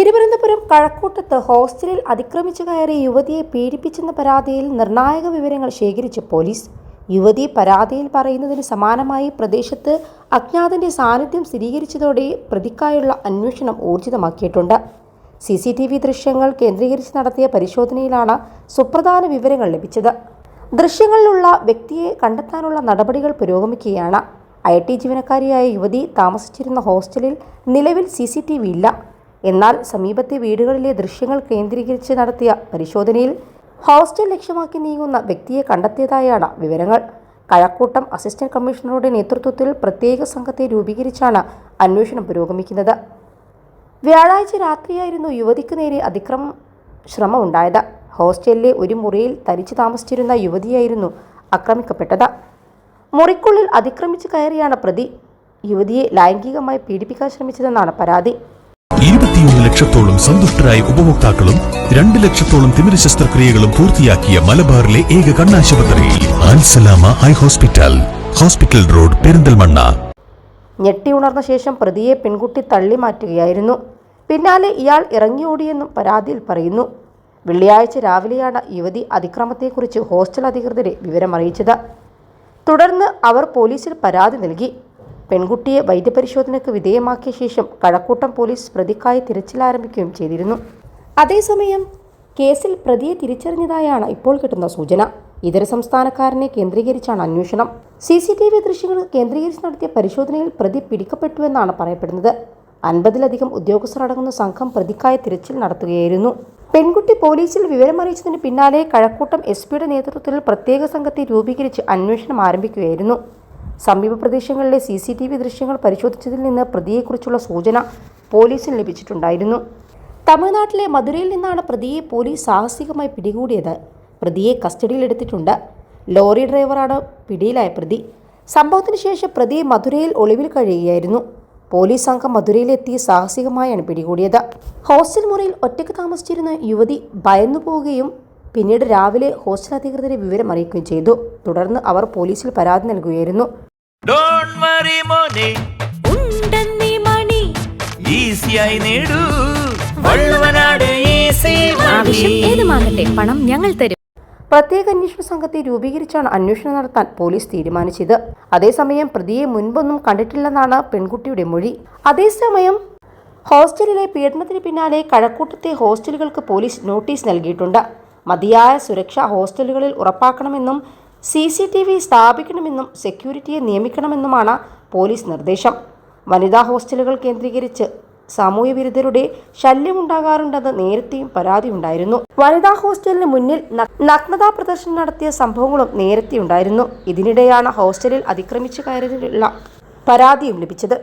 തിരുവനന്തപുരം കഴക്കൂട്ടത്ത് ഹോസ്റ്റലിൽ അതിക്രമിച്ചു കയറി യുവതിയെ പീഡിപ്പിച്ചെന്ന പരാതിയിൽ നിർണായക വിവരങ്ങൾ ശേഖരിച്ച പോലീസ്. യുവതി പരാതിയിൽ പറയുന്നതിന് സമാനമായി പ്രദേശത്ത് അജ്ഞാതന്റെ സാന്നിധ്യം സ്ഥിരീകരിച്ചതോടെ പ്രതിക്കായുള്ള അന്വേഷണം ഊർജിതമാക്കിയിട്ടുണ്ട്. സി സി ടി വി ദൃശ്യങ്ങൾ കേന്ദ്രീകരിച്ച് നടത്തിയ പരിശോധനയിലാണ് സുപ്രധാന വിവരങ്ങൾ ലഭിച്ചത്. ദൃശ്യങ്ങളിലുള്ള വ്യക്തിയെ കണ്ടെത്താനുള്ള നടപടികൾ പുരോഗമിക്കുകയാണ്. ഐ ടി ജീവനക്കാരിയായ യുവതി താമസിച്ചിരുന്ന ഹോസ്റ്റലിൽ നിലവിൽ സി സി ടി വി ഇല്ല. എന്നാൽ സമീപത്തെ വീടുകളിലെ ദൃശ്യങ്ങൾ കേന്ദ്രീകരിച്ച് നടത്തിയ പരിശോധനയിൽ ഹോസ്റ്റൽ ലക്ഷ്യമാക്കി നീങ്ങുന്ന വ്യക്തിയെ കണ്ടെത്തിയതായാണ് വിവരങ്ങൾ. കഴക്കൂട്ടം അസിസ്റ്റന്റ് കമ്മീഷണറുടെ നേതൃത്വത്തിൽ പ്രത്യേക സംഘത്തെ രൂപീകരിച്ചാണ് അന്വേഷണം പുരോഗമിക്കുന്നത്. വ്യാഴാഴ്ച രാത്രിയായിരുന്നു യുവതിക്ക് നേരെ അതിക്രമ ശ്രമമുണ്ടായത്. ഹോസ്റ്റലിലെ ഒരു മുറിയിൽ തരിച്ചു താമസിച്ചിരുന്ന യുവതിയായിരുന്നു ആക്രമിക്കപ്പെട്ടത്. മുറിക്കുള്ളിൽ അതിക്രമിച്ച് കയറിയാണ് പ്രതി. യുവതിയെ ലൈംഗികമായി പീഡിപ്പിക്കാൻ ശ്രമിച്ചതെന്നാണ് പരാതി. ഇരുപത്തിയൊന്ന് ലക്ഷത്തോളം സന്തുഷ്ടരായ ഉപഭോക്താക്കളും രണ്ട് ലക്ഷത്തോളം തിമിര ശസ്ത്രക്രിയകളും പൂർത്തിയാക്കിയ മലബാറിലെ ഏക കണ്ണാശുപത്രി Alsalama eye hospital hospital road Perinthalmanna. ഞെട്ടി ഉണർന്ന ശേഷം പ്രതിയെ പെൺകുട്ടി തള്ളി മാറ്റുകയായിരുന്നു. പിന്നാലെ ഇയാൾ ഇറങ്ങിയോടിയെന്നും പരാതിയിൽ പറയുന്നു. വെള്ളിയാഴ്ച രാവിലെയാണ് യുവതി അതിക്രമത്തെക്കുറിച്ച് ഹോസ്റ്റൽ അധികൃതരെ വിവരമറിയിച്ചത്. തുടർന്ന് അവർ പോലീസിൽ പരാതി നൽകി. പെൺകുട്ടിയെ വൈദ്യപരിശോധനയ്ക്ക് വിധേയമാക്കിയ ശേഷം കഴക്കൂട്ടം പോലീസ് പ്രതിക്കായി തിരച്ചിൽ ആരംഭിക്കുകയും ചെയ്തിരുന്നു. അതേസമയം കേസിൽ പ്രതിയെ തിരിച്ചറിഞ്ഞതായാണ് ഇപ്പോൾ കിട്ടുന്ന സൂചന. ഇതര സംസ്ഥാനക്കാരനെ കേന്ദ്രീകരിച്ചാണ് അന്വേഷണം. സി സി ടി വി ദൃശ്യങ്ങൾ കേന്ദ്രീകരിച്ച് നടത്തിയ പരിശോധനയിൽ പ്രതി പിടിക്കപ്പെട്ടുവെന്നാണ് പറയപ്പെടുന്നത്. അൻപതിലധികം ഉദ്യോഗസ്ഥർ അടങ്ങുന്ന സംഘം പ്രതിക്കായ തിരച്ചിൽ നടത്തുകയായിരുന്നു. പെൺകുട്ടി പോലീസിൽ വിവരമറിയിച്ചതിന് പിന്നാലെ കഴക്കൂട്ടം എസ് പിയുടെ നേതൃത്വത്തിൽ പ്രത്യേക സംഘത്തെ രൂപീകരിച്ച് അന്വേഷണം ആരംഭിക്കുകയായിരുന്നു. സമീപ പ്രദേശങ്ങളിലെ സി സി ടി വി ദൃശ്യങ്ങൾ പരിശോധിച്ചതിൽ നിന്ന് പ്രതിയെക്കുറിച്ചുള്ള സൂചന പോലീസിന് ലഭിച്ചിട്ടുണ്ടായിരുന്നു. തമിഴ്നാട്ടിലെ മധുരയിൽ നിന്നാണ് പ്രതിയെ പോലീസ് സാഹസികമായി പിടികൂടിയത്. പ്രതിയെ കസ്റ്റഡിയിലെടുത്തിട്ടുണ്ട് ലോറി ഡ്രൈവറാണ് പിടിയിലായ പ്രതി. സംഭവത്തിന് ശേഷം പ്രതിയെ മധുരയിൽ ഒളിവിൽ കഴിയുകയായിരുന്നു. പോലീസ് സംഘം മധുരയിലെത്തി സാഹസികമായാണ് പിടികൂടിയത്. ഹോസ്റ്റൽ മുറിയിൽ ഒറ്റയ്ക്ക് താമസിച്ചിരുന്ന യുവതി ഭയന്നു പോവുകയും പിന്നീട് രാവിലെ ഹോസ്റ്റൽ അധികൃതരെ വിവരം അറിയിക്കുകയും ചെയ്തു. തുടർന്ന് അവർ പോലീസിൽ പരാതി നൽകുകയായിരുന്നു. ഡോണ്ട് വറി മോനെ. ഉണ്ടെന്നീ മണി. ഈസിയായി നേടൂ. വള്ളുവനാട് ഈസി ആവശ്യം ഏതുമാകട്ടെ പണം ഞങ്ങൾ തരും. പ്രത്യേക അന്വേഷണ സംഘത്തെ രൂപീകരിച്ചാണ് അന്വേഷണം നടത്താൻ പോലീസ് തീരുമാനിച്ചത്. അതേസമയം പ്രതിയെ മുൻപൊന്നും കണ്ടിട്ടില്ലെന്നാണ് പെൺകുട്ടിയുടെ മൊഴി. അതേസമയം ഹോസ്റ്റലിലെ പീഡനത്തിന് പിന്നാലെ കഴക്കൂട്ടത്തെ ഹോസ്റ്റലുകൾക്ക് പോലീസ് നോട്ടീസ് നൽകിയിട്ടുണ്ട്. മതിയായ സുരക്ഷ ഹോസ്റ്റലുകളിൽ ഉറപ്പാക്കണമെന്നും സി സി ടി വി സ്ഥാപിക്കണമെന്നും സെക്യൂരിറ്റിയെ നിയമിക്കണമെന്നുമാണ് പോലീസ് നിർദ്ദേശം. വനിതാ ഹോസ്റ്റലുകൾ കേന്ദ്രീകരിച്ച് സാമൂഹ്യ വിരുദ്ധരുടെ ശല്യമുണ്ടാകാറുണ്ടെന്ന് നേരത്തെയും പരാതിയുണ്ടായിരുന്നു. വനിതാ ഹോസ്റ്റലിന് മുന്നിൽ നഗ്നതാ പ്രദർശനം നടത്തിയ സംഭവങ്ങളും നേരത്തെ ഉണ്ടായിരുന്നു ഇതിനിടെയാണ് ഹോസ്റ്റലിൽ അതിക്രമിച്ചു കയറിയുള്ള പരാതിയും ലഭിച്ചത്.